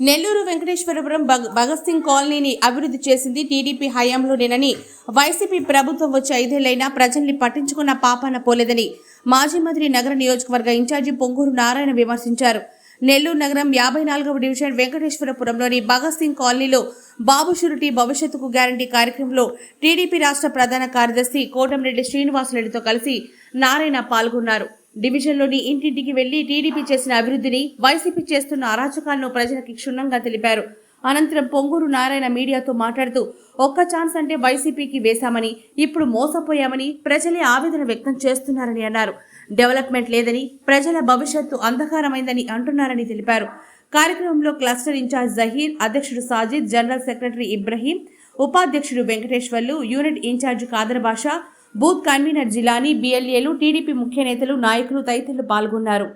నెల్లూరు వెంకటేశ్వరపురం భగ- భగత్ సింగ్ కాలనీని అభివృద్ధి చేసింది టీడీపీ హయాంలోనేనని వైసీపీ ప్రభుత్వం వచ్చి ఐదేళ్ళైనా ప్రజల్ని పట్టించుకున్న పాపాన పోలేదని మాజీ మంత్రి నగర నియోజకవర్గ ఇన్ఛార్జి పొంగూరు నారాయణ విమర్శించారు. నెల్లూరు నగరం యాభై నాలుగవ డివిజన్ వెంకటేశ్వరపురంలోని భగత్ సింగ్ కాలనీలో బాబు షురిటీ భవిష్యత్తుకు గ్యారంటీ కార్యక్రమంలో టీడీపీ రాష్ట్ర ప్రధాన కార్యదర్శి కోటంరెడ్డి శ్రీనివాసరెడ్డితో కలిసి నారాయణ పాల్గొన్నారు. డివిజన్లోని ఇంటింటికి వెళ్ళి టీడీపీ చేసిన అభివృద్ధిని వైసీపీ చేస్తున్న అరాచకాలను ప్రజలకు క్షుణ్ణంగా తెలిపారు. అనంతరం పొంగూరు నారాయణ మీడియాతో మాట్లాడుతూ ఒక్క ఛాన్స్ అంటే వైసీపీకి వేశామని ఇప్పుడు మోసపోయామని ప్రజలే ఆవేదన వ్యక్తం చేస్తున్నారని అన్నారు. డెవలప్మెంట్ లేదని ప్రజల భవిష్యత్తు అంధకారమైందని అంటున్నారని తెలిపారు. కార్యక్రమంలో క్లస్టర్ ఇన్ఛార్జ్ జహీర్ అధ్యక్షుడు సాజిద్ జనరల్ సెక్రటరీ ఇబ్రహీం ఉపాధ్యక్షుడు Venkateswarlu unit incharge Kadar Basha booth convener Jilani బిఎల్ఏలు TDP ముఖ్య నేతలు నాయకులు తదితరులు పాల్గొన్నారు.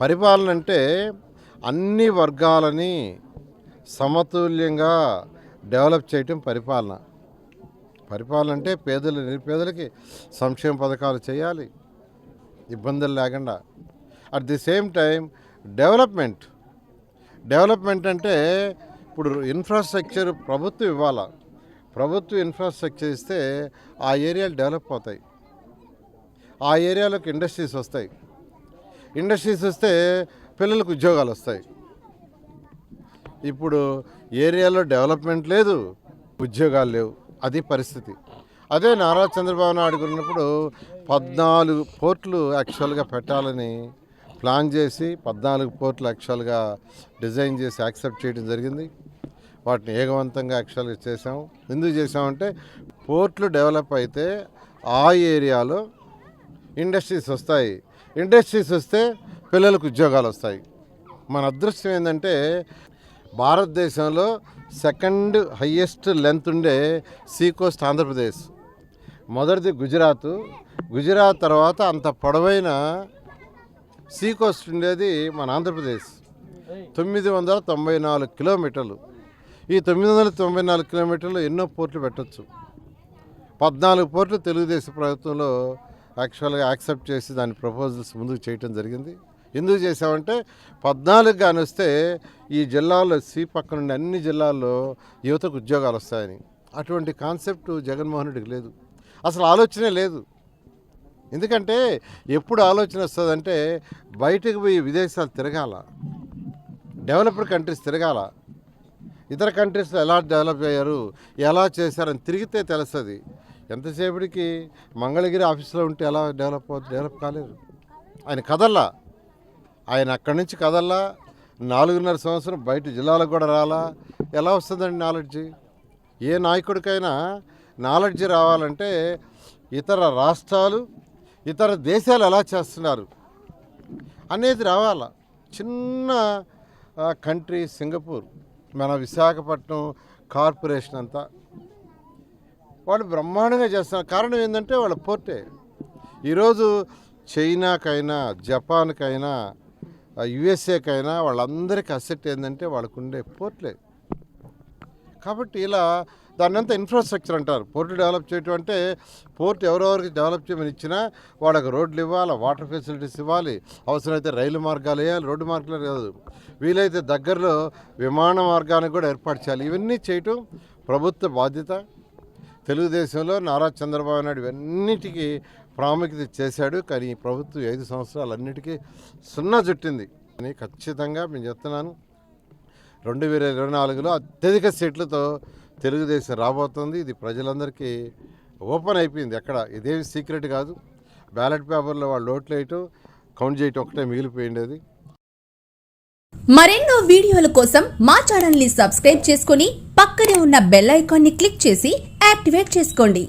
పరిపాలన అంటే అన్ని వర్గాలని సమతుల్యంగా డెవలప్ చేయటం పరిపాలన. పరిపాలన అంటే పేదలు నిరుపేదలకి సంక్షేమ పథకాలు చేయాలి. ఇబ్బందులు లేకుండా. At the same time development. Development అంటే ఇప్పుడు ఇన్ఫ్రాస్ట్రక్చర్ ప్రభుత్వం ఇవ్వాలా? ప్రభుత్వం ఇన్ఫ్రాస్ట్రక్చర్ ఇస్తే ఆ ఏరియాలు డెవలప్ అవుతాయి. ఆ ఏరియాలోకి ఇండస్ట్రీస్ వస్తాయి. ఇండస్ట్రీస్ వస్తే పిల్లలకు ఉద్యోగాలు వస్తాయి. ఇప్పుడు ఏరియాలో డెవలప్మెంట్ లేదు ఉద్యోగాలు లేవు. అది పరిస్థితి. అదే నారా చంద్రబాబు నాయుడు ఉన్నప్పుడు పద్నాలుగు పోర్ట్లు యాక్చువల్గా పెట్టాలని ప్లాన్ చేసి పద్నాలుగు పోర్ట్లు యాక్చువల్గా డిజైన్ చేసి యాక్సెప్ట్ చేయడం జరిగింది. వాటిని ఏగవంతంగా యాక్చువల్గా చేసాము ఎందుకు చేసామంటే పోర్ట్లు డెవలప్ అయితే ఆ ఏరియాలో ఇండస్ట్రీస్ వస్తాయి. ఇండస్ట్రీస్ వస్తే పిల్లలకు ఉద్యోగాలు వస్తాయి. మన అదృష్టం ఏంటంటే భారతదేశంలో సెకండ్ హయ్యెస్ట్ లెంత్ ఉండే సీ కోస్ట్ ఆంధ్రప్రదేశ్. మొదటిది గుజరాత్. గుజరాత్ తర్వాత అంత పొడవైన సీ కోస్ట్ ఉండేది మన ఆంధ్రప్రదేశ్. తొమ్మిది వందల తొంభై నాలుగు కిలోమీటర్లు. ఈ తొమ్మిది వందల తొంభై నాలుగు కిలోమీటర్లు ఎన్నో పోర్ట్లు పెట్టచ్చు. పద్నాలుగు పోర్ట్లు తెలుగుదేశం ప్రభుత్వంలో యాక్చువల్గా యాక్సెప్ట్ చేసి దాని ప్రపోజల్స్ ముందుకు చేయటం జరిగింది. ఎందుకు చేసామంటే పద్నాలుగు కానీ వస్తే ఈ జిల్లాలో సీ పక్కన ఉండే అన్ని జిల్లాల్లో యువతకు ఉద్యోగాలు వస్తాయని. అటువంటి కాన్సెప్ట్ జగన్మోహన్ రెడ్డికి లేదు. అసలు ఆలోచనే లేదు. ఎందుకంటే ఎప్పుడు ఆలోచన వస్తుందంటే బయటకు పోయి విదేశాలు తిరగాల. డెవలప్డ్ కంట్రీస్ తిరగాల. ఇతర కంట్రీస్లో ఎలా డెవలప్ అయ్యారు ఎలా చేశారని తిరిగితే తెలుస్తుంది. ఎంతసేపటికి మంగళగిరి ఆఫీస్లో ఉంటే ఎలా డెవలప్ డెవలప్ కాలేదు. ఆయన కదల్లా. ఆయన అక్కడి నుంచి కదల్లా. నాలుగున్నర సంవత్సరం బయట జిల్లాలకు కూడా రాలా. ఎలా వస్తుందండి నాలెడ్జ్? ఏ నాయకుడికైనా నాలెడ్జ్ రావాలంటే ఇతర రాష్ట్రాలు ఇతర దేశాలు ఎలా చేస్తున్నారు అనేది రావాల? చిన్న కంట్రీ సింగపూర్ మన విశాఖపట్నం కార్పొరేషన్ అంతా వాళ్ళు బ్రహ్మాండంగా చేస్తున్నారు. కారణం ఏంటంటే వాళ్ళ పోర్టే. ఈరోజు చైనాకైనా జపాన్కైనా యుఎస్ఏకైనా వాళ్ళందరికీ అసెట్ ఏంటంటే వాళ్ళకు ఉండే పోర్ట్లే. కాబట్టి ఇలా దాన్ని అంతా ఇన్ఫ్రాస్ట్రక్చర్ అంటారు. పోర్టు డెవలప్ చేయటం అంటే పోర్ట్ ఎవరెవరికి డెవలప్ చేయమని ఇచ్చినా వాళ్ళకి రోడ్లు ఇవ్వాలి వాటర్ ఫెసిలిటీస్ ఇవ్వాలి అవసరమైతే రైలు మార్గాలు వేయాలి రోడ్డు మార్గాలు కాదు. వీలైతే దగ్గరలో విమాన మార్గాన్ని కూడా ఏర్పాటు చేయాలి. ఇవన్నీ చేయటం ప్రభుత్వ బాధ్యత. తెలుగుదేశంలో నారా చంద్రబాబు నాయుడు ఇవన్నిటికీ ప్రాముఖ్యత చేశాడు. కానీ ఈ ప్రభుత్వం ఐదు సంవత్సరాలు అన్నిటికీ సున్నా చుట్టింది. అని ఖచ్చితంగా నేను చెప్తున్నాను. రెండు వేల ఇరవై నాలుగులో అత్యధిక సీట్లతో తెలుగుదేశం రాబోతుంది. ఇది ప్రజలందరికీ ఓపెన్ అయిపోయింది ఎక్కడ. ఇదేమి సీక్రెట్ కాదు. బ్యాలెట్ పేపర్లో వాళ్ళు ఓట్లు వేయటం కౌంట్ చేయటం ఒకటే మిగిలిపోయిండేది. మరెన్నో వీడియోల కోసం మా ఛానల్ని సబ్స్క్రైబ్ చేసుకుని పక్కనే ఉన్న బెల్ ఐకాన్ని క్లిక్ చేసి యాక్టివేట్ చేసుకోండి.